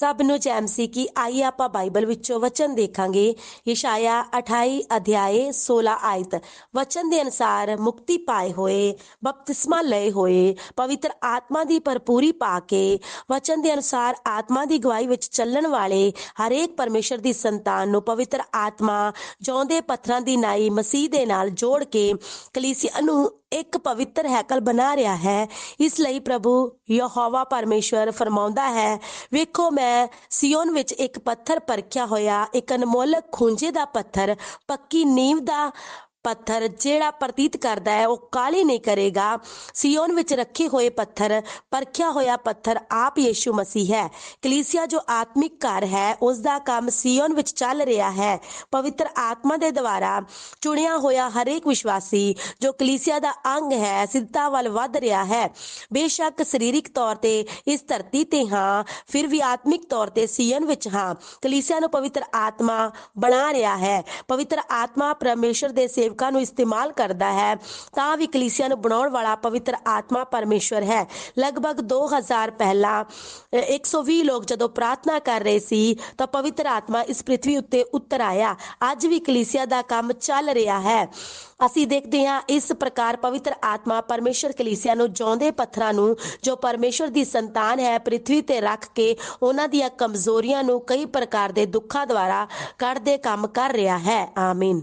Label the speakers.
Speaker 1: ਸਭ ਨੂੰ ਚੈਮ ਸੀ ਕਿ ਆਈ ਆਪਾਂ ਬਾਈਬਲ ਵਿੱਚੋਂ ਵਚਨ ਦੇਖਾਂਗੇ। ਯਸ਼ਾਇਆ 28 ਅਧਿਆਏ 16 ਆਇਤ। ਵਚਨ ਦੇ ਅਨੁਸਾਰ ਮੁਕਤੀ ਪਾਏ ਹੋਏ, ਬਪਤਿਸਮਾ ਲਏ ਹੋਏ, ਪਵਿੱਤਰ ਆਤਮਾ ਦੀ ਭਰਪੂਰੀ ਪਾ ਕੇ, ਵਚਨ ਦੇ ਅਨੁਸਾਰ ਆਤਮਾ ਦੀ ਗਵਾਹੀ ਵਿੱਚ ਚੱਲਣ ਵਾਲੇ ਹਰੇਕ ਪਰਮੇਸ਼ਰ ਦੀ ਸੰਤਾਨ ਨੂੰ ਪਵਿੱਤਰ ਆਤਮਾ ਜਿਉਂਦੇ ਪੱਥਰਾਂ ਦੀ ਨਾਈ ਮਸੀਹ ਦੇ ਨਾਲ ਜੋੜ ਕੇ ਕਲੀਸਿਆ ਨੂੰ ਇੱਕ ਪਵਿੱਤਰ ਹੈਕਲ ਬਣਾ ਰਿਹਾ ਹੈ। ਇਸ ਲਈ ਪ੍ਰਭੂ ਯਹੋਵਾ ਪਰਮੇਸ਼ਵਰ ਫਰਮਾਉਂਦਾ ਹੈ, ਵੇਖੋ, ਮੈਂ ਸਿਯੋਨ ਵਿੱਚ ਇੱਕ ਪੱਥਰ ਪਰਖਿਆ ਹੋਇਆ ਇੱਕ ਅਨਮੋਲਕ ਖੂੰਜੇ ਦਾ ਪੱਥਰ ਪੱਕੀ ਨੀਂਵ ਦਾ ਪੱਥਰ ਜਿਹੜਾ ਪ੍ਰਤੀਤ ਕਰਦਾ ਹੈ, ਉਹ ਕਾਲੀ ਨਹੀਂ ਕਰੇਗਾ। ਸਿਯੋਨ ਵਿੱਚ ਰੱਖੇ ਹੋਏ ਪੱਥਰ, ਪਰਖਿਆ ਹੋਇਆ ਪੱਥਰ ਆਪ ਯੀਸ਼ੂ ਮਸੀਹ ਹੈ। ਕਲੀਸਿਆ ਜੋ ਆਤਮਿਕ ਘਰ ਹੈ ਉਸ ਦਾ ਕੰਮ ਸਿਯੋਨ ਵਿੱਚ ਚੱਲ ਰਿਹਾ ਹੈ। ਪਵਿੱਤਰ ਆਤਮਾ ਦੇ ਦੁਆਰਾ ਚੁਣਿਆ ਹੋਇਆ ਹਰੇਕ ਵਿਸ਼ਵਾਸੀ ਜੋ ਕਲੀਸਿਆ ਦਾ ਅੰਗ ਹੈ, ਸਿੱਧਤਾ ਵੱਲ ਵੱਧ ਰਿਹਾ ਹੈ। ਬੇਸ਼ੱਕ ਸਰੀਰਿਕ ਤੌਰ ਤੇ ਇਸ ਧਰਤੀ ਤੇ ਹਾਂ, ਫਿਰ ਵੀ ਆਤਮਿਕ ਤੌਰ ਤੇ ਸਿਯਨ ਵਿੱਚ ਹਾਂ। ਕਲੀਸਿਆ ਨੂੰ ਪਵਿੱਤਰ ਆਤਮਾ ਬਣਾ ਰਿਹਾ ਹੈ। ਪਵਿੱਤਰ ਆਤਮਾ ਪਰਮੇਸ਼ਰ ਦੇ ਸੇਵਕਾਂ ਨੂੰ ਇਸਤੇਮਾਲ ਕਰਦਾ ਹੈ, ਤਾਂ ਵੀ ਕਲੀਸਿਆ ਨੂੰ ਬਣਾਉਣ ਵਾਲਾ ਪਵਿੱਤਰ ਆਤਮਾ ਪਰਮੇਸ਼ਰ ਹੈ। ਲਗਭਗ 2000 ਪਹਿਲਾਂ 120 ਲੋਕ ਜਦੋਂ ਪ੍ਰਾਰਥਨਾ ਕਰ ਰਹੇ ਸੀ, ਤਾਂ ਪਵਿੱਤਰ ਆਤਮਾ ਇਸ ਪ੍ਰithvi ਉੱਤੇ ਉਤਰ ਆਇਆ। ਅੱਜ ਵੀ ਕਲੀਸਿਆ ਦਾ ਕੰਮ ਚੱਲ ਰਿਹਾ ਹੈ। ਅਸੀਂ ਦੇਖਦੇ ਹਾਂ ਇਸ ਪ੍ਰਕਾਰ ਪਵਿੱਤਰ ਆਤਮਾ ਪਰਮੇਸ਼ਰ ਕਲੀਸਿਆ ਨੂੰ ਜਿਉਂਦੇ ਪੱਥਰਾਂ ਨੂੰ, ਜੋ ਪਰਮੇਸ਼ਰ ਦੀ ਸੰਤਾਨ ਹੈ ਪ੍ਰithvi ਤੇ ਰੱਖ ਕੇ ਉਹਨਾਂ ਦੀਆਂ ਕਮਜ਼ੋਰੀਆਂ ਨੂੰ ਕਈ ਪ੍ਰਕਾਰ ਦੇ ਦੁੱਖਾਂ ਦੁਆਰਾ ਕੱਢਦੇ ਕੰਮ ਕਰ ਰਿਹਾ ਹੈ। ਆਮੀਨ।